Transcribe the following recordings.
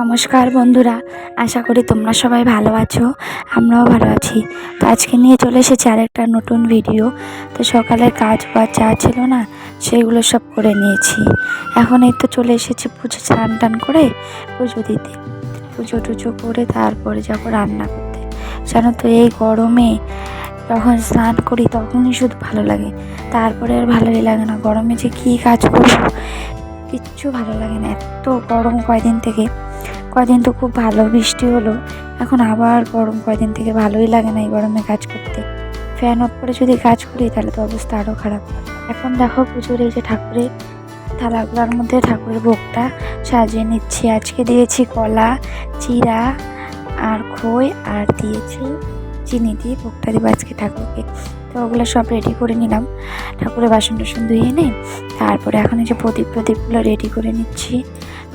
নমস্কার বন্ধুরা, আশা করি তোমরা সবাই ভালো আছো, আমরাও ভালো আছি। তো আজকে নিয়ে চলে এসেছি আরেকটা নতুন ভিডিও তো সকালের কাজ বাজ যা ছিল না, সেগুলো সব করে নিয়েছি। এখন এই তো চলে এসেছি পুজো স্নান টান করে পুজো দিতে। পুজো টুজো করে তারপরে যাব রান্না করতে। জানো তো এই গরমে যখন স্নান করি তখনই শুধু ভালো লাগে। তারপরে আর ভালোই লাগে না। গরমে যে কী কাজ করব, কিচ্ছু ভালো লাগে না। এত গরম কয়দিন থেকে। কয়দিন তো খুব ভালো বৃষ্টি হলো। এখন আবার গরম কয়দিন থেকে ভালোই লাগে না এই গরমে কাজ করতে। ফ্যান অফ করে যদি কাজ করি তাহলে তো অবস্থা আরও খারাপ। এখন দেখো পুজোর এই যে ঠাকুরের থালাগুলোর মধ্যে ঠাকুরের ভোগটা সাজিয়ে নিচ্ছি। আজকে দিয়েছি কলা চিরা আর খই আর দিয়েছি চিনি দিয়ে ভোগটা দেবো আজকে ঠাকুরকে। তো ওগুলো সব রেডি করে নিলাম। ঠাকুরের বাসন টাসন ধুয়ে নিই তারপরে এখন এই যে প্রদীপ প্রদীপগুলো রেডি করে নিচ্ছি।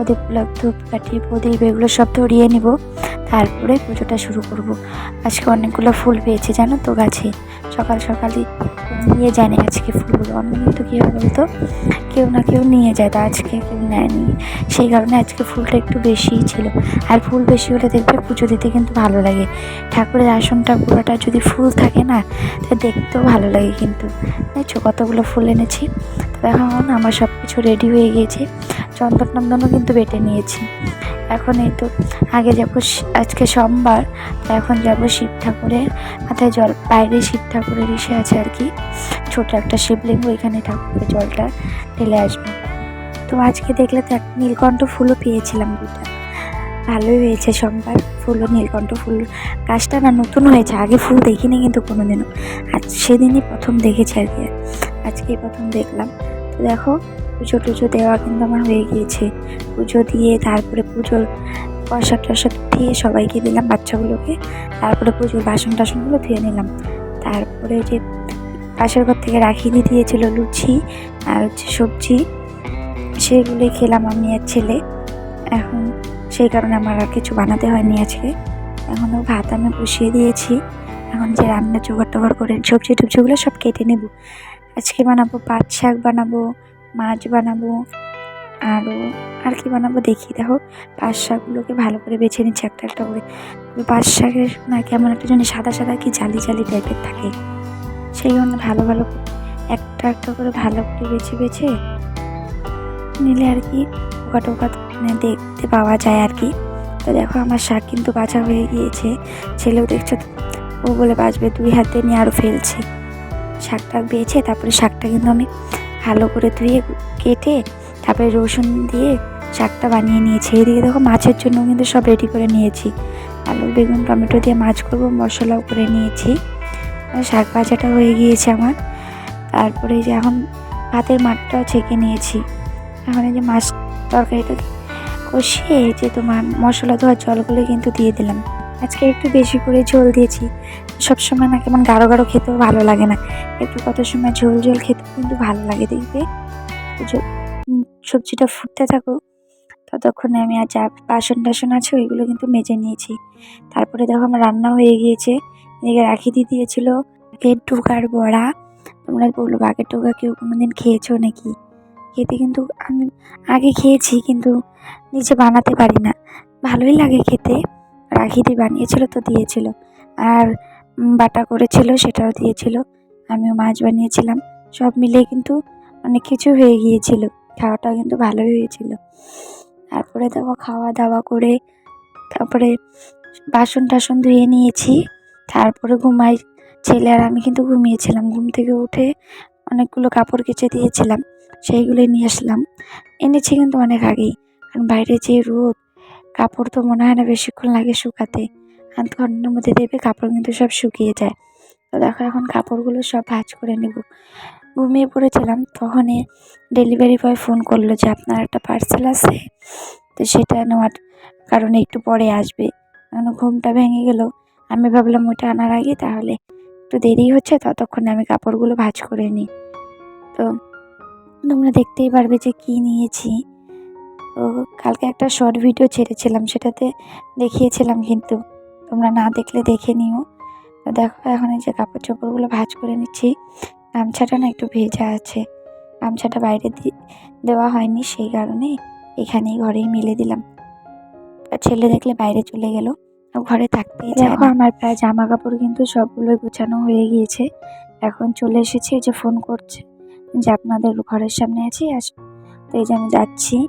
প্রদীপগুলো ধূপ কাঠি, প্রদীপ, এগুলো সব ধরিয়ে নিব। তারপরে পুজোটা শুরু করব। আজকে অনেকগুলো ফুল পেয়েছে, জানো তো, গাছে। সকাল সকালই নিয়ে জানে আজকে ফুলগুলো। অন্য কিন্তু কী হয় বলতো কেউ না কেউ নিয়ে যায়, তা আজকে কেউ নেয়নি। সেই কারণে আজকে ফুলটা একটু বেশিই ছিল। আর ফুল বেশি হলে দেখবে পুজো দিতে কিন্তু ভালো লাগে। ঠাকুরের আসনটা পুরোটা যদি ফুল থাকে না, তা দেখতেও ভালো লাগে কিন্তু। দেখছ কতগুলো ফুল এনেছি? তো এখন আমার সব কিছু রেডি হয়ে গিয়েছে। চন্দন টন্দনও কিন্তু বেটে নিয়েছি। এখন এই তো, আগে যাব আজকে সোমবার তো এখন যাব শিব ঠাকুরের মাথায় জল, বাইরে শিব ঠাকুরের ইসে আছে আর কি। ছোট একটা শিবলিঙ্গ ওইখানে ঠাকুরের জলটা ঢেলে আসব। তো আজকে দেখলে তো একটা নীলকণ্ঠ ফুলও পেয়েছিলাম দুটা। ভালোই হয়েছে সোমবার, ফুলও, নীলকণ্ঠ ফুল। গাছটা না নতুন হয়েছে, আগে ফুল দেখিনি কিন্তু কোনোদিনও। আজ সেদিনই প্রথম দেখেছি আর কি। আজকেই প্রথম দেখলাম। দেখো, পুজো টুজো দেওয়া কিন্তু আমার হয়ে গিয়েছে। পুজো দিয়ে তারপরে পুজোর প্রসাদ টসাদ দিয়ে সবাইকে দিলাম বাচ্চাগুলোকে। তারপরে পুজোর বাসন টাসনগুলো ধুয়ে নিলাম। তারপরে যে পাশের ঘর থেকে রাখিয়ে দিয়েছিল লুচি আর হচ্ছে সবজি, সেগুলোই খেলাম আমি আর ছেলে। এখন সেই কারণে আমার আর কিছু বানাতে হয়নি আজকে। এখনও ভাত আমি বসিয়ে দিয়েছি। এখন যে রান্না জোগাড় টোগাড় করে সবজি টবজিগুলো সব কেটে নেব। আজকে বানাবো পাট শাক বানাবো, মাছ বানাবো আরও আর কি বানাবো দেখি, দেখো। পাট শাকগুলোকে ভালো করে বেছে নিচ্ছি একটা একটা করে। পাট শাকের না কেমন একটা জানি সাদা সাদা কি জালি জালি টাইপের থাকে। সেই জন্য ভালো ভালো একটা একটা করে ভালো করে বেছে বেছে নিলে আর কি পোকা টোকা মানে দেখতে পাওয়া যায় আর কি। তো দেখো আমার শাক কিন্তু বাছা হয়ে গিয়েছে। ছেলেও দেখছ, ও বলে বাঁচবে দুই হাতে নিয়ে আরও ফেলছে। শাকটা বেছে, তারপরে শাকটা কিন্তু আমি ভালো করে ধুয়ে কেটে, তারপরে রসুন দিয়ে শাকটা বানিয়ে নিয়েছি। এদিকে দেখো মাছের জন্য কিন্তু সব রেডি করে নিয়েছি। আলু, বেগুন, টমেটো দিয়ে মাছ করব, মশলাও করে নিয়েছি। শাক ভাজাটা হয়ে গিয়েছে আমার। তারপরে যে এখন ভাতের মাঠটাও ছেঁকে নিয়েছি। এখন এই যে মাছ তরকারিটা কষিয়ে যে তোমার মশলা ধোয়ার জলগুলো কিন্তু দিয়ে দিলাম। আজকে একটু বেশি করে ঝোল দিয়েছি। সবসময় না কেমন গাঢ় গাঢ় খেতেও ভালো লাগে না। একটু কত সময় ঝোল ঝোল খেতে কিন্তু ভালো লাগে দেখবে। সবজিটা ফুটতে থাকো ততক্ষণে আমি আর যা বাসন টাসন আছে ওইগুলো কিন্তু মেজে নিয়েছি। তারপরে দেখো আমার রান্না হয়ে গিয়েছে। এদিকে রাখি দিয়ে দিয়েছিল বাঘের টুকার বড়া। তোমরা বলল বাঘের টোকা কেউ কোনো দিন খেয়েছো নাকি? খেতে কিন্তু আমি আগে খেয়েছি কিন্তু নিজে বানাতে পারি না। ভালোই লাগে খেতে। রাখি দিয়ে বানিয়েছিল তো দিয়েছিল। আর বাটা করেছিল সেটাও দিয়েছিল। আমিও মাছ বানিয়েছিলাম। সব মিলিয়ে কিন্তু অনেক কিছু হয়ে গিয়েছিল। খাওয়াটা কিন্তু ভালোই হয়েছিল। তারপরে দেখো খাওয়া দাওয়া করে তারপরে বাসন টাসন ধুয়ে নিয়েছি। তারপরে ঘুমাই। ছেলে আর আমি কিন্তু ঘুমিয়েছিলাম। ঘুম থেকে উঠে অনেকগুলো কাপড় কেচে দিয়েছিলাম। সেইগুলোই নিয়ে আসলাম। এনেছি কিন্তু অনেক আগেই। কারণ বাইরে যে রোদ কাপড় তো মনে হয় না বেশিক্ষণ লাগে শুকাতে। আধ ঘণ্টার মধ্যে দেবে কাপড় কিন্তু সব শুকিয়ে যায়। তো দেখো এখন কাপড়গুলো সব ভাজ করে নেব। ঘুমিয়ে পড়েছিলাম, তখনই ডেলিভারি বয় ফোন করল যে, আপনার একটা পার্সেল আছে? তো সেটা নেওয়ার কারণে একটু পরে আসবে। এখন ঘুমটা ভেঙে গেল। আমি ভাবলাম ওটা আনার আগে তাহলে একটু দেরি হচ্ছে, ততক্ষণে আমি কাপড়গুলো ভাজ করে নিই। তো তোমরা দেখতেই পারবে যে কী নিয়েছি। কালকে একটা শর্ট ভিডিও ছেড়েছিলাম সেটাতে দেখিয়েছিলাম কিন্তু। তোমরা না দেখলে দেখে নিও। তো দেখো এখন এই যে কাপড় চোপড়গুলো ভাজ করে নিচ্ছি। গামছাটা না একটু ভেজা আছে। গামছাটা বাইরে দি- দেওয়া হয়নি সেই কারণে এখানেই ঘরেই মিলে দিলাম। ছেলে দেখলে বাইরে চলে গেল। ঘরে থাকতেই দেখো আমার প্রায় জামা কাপড় কিন্তু সবগুলোই গোছানো হয়ে গিয়েছে। এখন চলে এসেছি এই যে ফোন করছে। যে আপনাদের ঘরের সামনে আছি আস তো এই যে আমি যাচ্ছি।